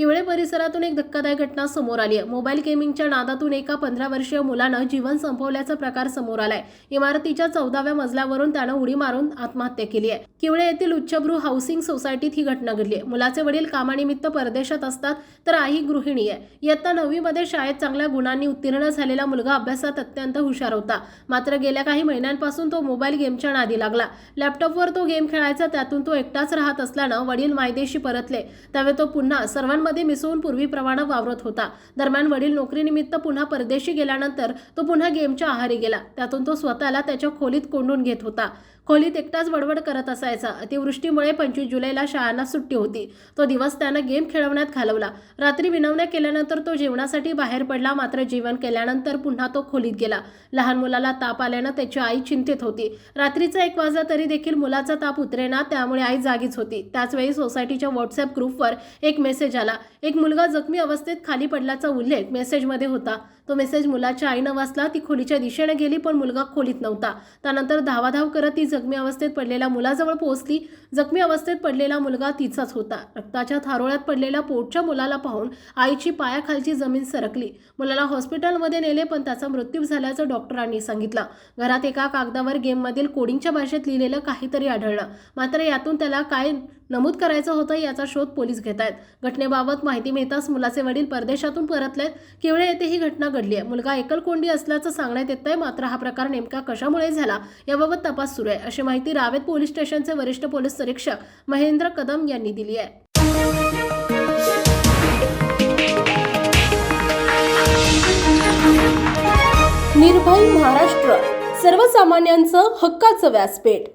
किवळे परिसरातून एक धक्कादायक घटना समोर आली आहे. मोबाईल गेमिंगच्या नादातून एका पंधरा वर्षीय मुलानं जीवन संपवल्याचा प्रकार समोर आलाय. इमारतीच्या चौदाव्या मजल्यावरून त्यानं उडी मारून आत्महत्या केली आहे. किवळे येथील उच्चभ्रू हाऊसिंग सोसायटीत ही घटना घडली आहे. मुलाचे वडील कामानिमित्त परदेशात असतात तर आई गृहिणी आहे. इयत्ता नववीमध्ये शाळेत चांगल्या गुणांनी उत्तीर्ण झालेला मुलगा अभ्यासात अत्यंत हुशार होता. मात्र गेल्या काही महिन्यांपासून तो मोबाईल गेमच्या नादी लागला. लॅपटॉपवर तो गेम खेळायचा त्यातून तो एकटाच राहत असल्यानं वडील मायदेशी परतले. त्यावेळी तो पुन्हा सर्वांमध्ये मिसळून पूर्वीप्रमाणे वावरत होता. दरम्यान वडील नोकरीनिमित्त पुन्हा परदेशी गेल्यानंतर तो पुन्हा गेमच्या आहारी गेला. त्यातून तो स्वतःला त्याच्या खोलीत कोंडून घेत होता. खोलीत एकटाच बडबड करत असायचा. अतिवृष्टीमुळे पंचवीस जुलैला शाळांना सुट्टी होती. तो दिवस त्यानं गेम खेळवण्यात घालवला. रात्री विनवण्या केल्यानंतर तो जेवणासाठी बाहेर पडला. मात्र जेवण केल्यानंतर पुन्हा तो खोलीत गेला. लहान मुलाला ताप आल्यानं त्याची आई चिंतित होती. रात्रीचा एक वाजला तरी देखील मुलाचा ताप उतरेना त्यामुळे आई जागीच होती. त्याचवेळी सोसायटीच्या व्हॉट्सअप ग्रुपवर एक मेसेज आला. एक मुलगा जखमी अवस्थेत खाली पडल्याचा उल्लेख मेसेजमध्ये होता. तो मेसेज मुलाच्या आईनं वाचला ती खोलीच्या दिशेने गेली पण मुलगा खोलीत नव्हता. त्यानंतर धावाधाव करत ती जखमी अवस्थेत पडलेल्या मुलाजवळ पोहोचली. जखमी अवस्थेत पडलेला मुलगा तिचाच होता. रक्ताच्या थारोळ्यात पडलेल्या पोटच्या मुलाला पाहून आईची पायाखालची जमीन सरकली. मुलाला हॉस्पिटलमध्ये नेले पण त्याचा मृत्यू झाल्याचं डॉक्टरांनी सांगितलं. घरात एका कागदावर गेममधील कोडिंगच्या भाषेत लिहिलेलं काहीतरी आढळलं. मात्र यातून त्याला काय नमूद करायचं होतं याचा शोध पोलीस घेत आहेत घटनेबाबत माहिती मिळताच मुलाचे वडील परदेशातून परतलेत. केवळे येथे ही घटना घडली आहे. मुलगा एकलकोंडी असल्याचं सांगण्यात येत आहे मात्र हा प्रकार नेमका कशामुळे झाला याबाबत तपास सुरू आहे. अशी माहिती रावेत पोलीस स्टेशनचे वरिष्ठ पोलीस निरीक्षक महेंद्र कदम यांनी दिली आहे. निर्भय महाराष्ट्र सर्वसामान्यांचं हक्काचं व्यासपीठ.